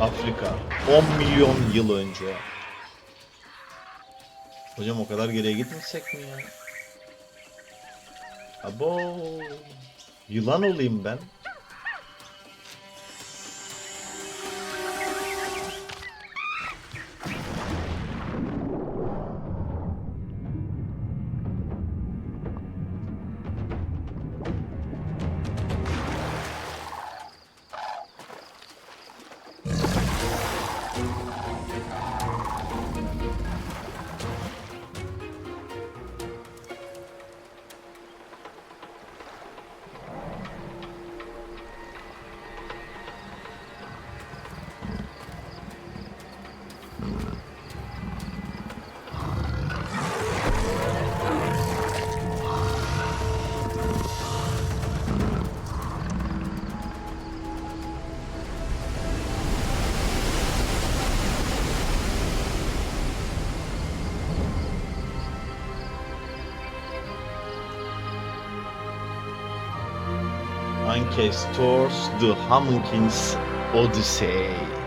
Afrika. 10 milyon yıl önce. Hocam o kadar geriye gitmesek mi ya? Abo. Yılan olayım ben. Ancestors The Hummingkins Odyssey.